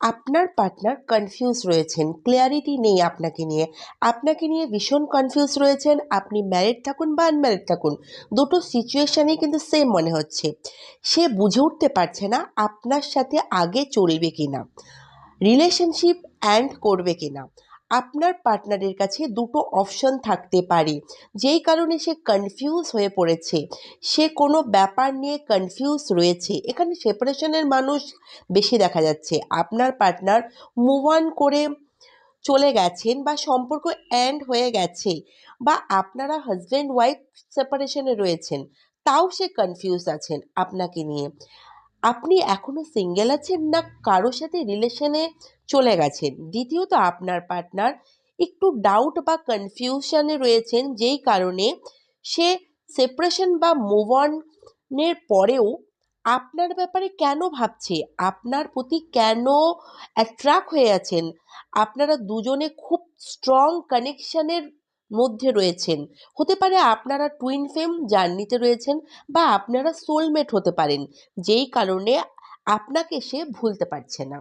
আপনার partner confuse রয়েছেন। Clarity নেই আপনাকে নিয়ে। আপনাকে নিয়ে ভীষণ কনফিউজ রয়েছেন। আপনি ম্যারিড থাকুন বা আনম্যারিড থাকুন, দুটো সিচুয়েশানেই কিন্তু সেম মনে হচ্ছে। সে বুঝে উঠতে পারছে না আপনার সাথে আগে চলবে কি না রিলেশনশিপ অ্যান্ড করবে কি না আপনার পার্টনারের কাছে দুটো অপশন থাকতে পারে। যেই কারণে সে কনফিউজ হয়ে পড়েছে। সে কোনো ব্যাপার নিয়ে কনফিউজ রয়েছে। এখানে সেপারেশনের মানুষ বেশি দেখা যাচ্ছে। আপনার পার্টনার মুভ অন করে চলে গেছেন বা সম্পর্ক এন্ড হয়ে গেছে বা আপনারা হাজব্যান্ড ওয়াইফ সেপারেশনে রয়েছেন, তাও সে কনফিউজ আছেন আপনাকে নিয়ে। আপনি এখনও সিঙ্গেল আছেন না কারোর সাথে রিলেশনে চলে গেছেন? দ্বিতীয়ত আপনার পার্টনার একটু ডাউট বা কনফিউশনে রয়েছেন, যেই কারণে সে সেপারেশন বা মুভ অনের পরেও আপনার ব্যাপারে কেন ভাবছে? আপনার প্রতি কেন অ্যাট্রাক্ট হয়ে আছেন? আপনারা দুজনে খুব স্ট্রং কানেকশানের মধ্যে রয়েছেন। হতে পারে আপনারা টুইন ফেম জার্নিতে রয়েছেন বা আপনারা সোলমেট হতে পারেন। যেই কারণে আপনাকে সে ভুলতে পারছে না।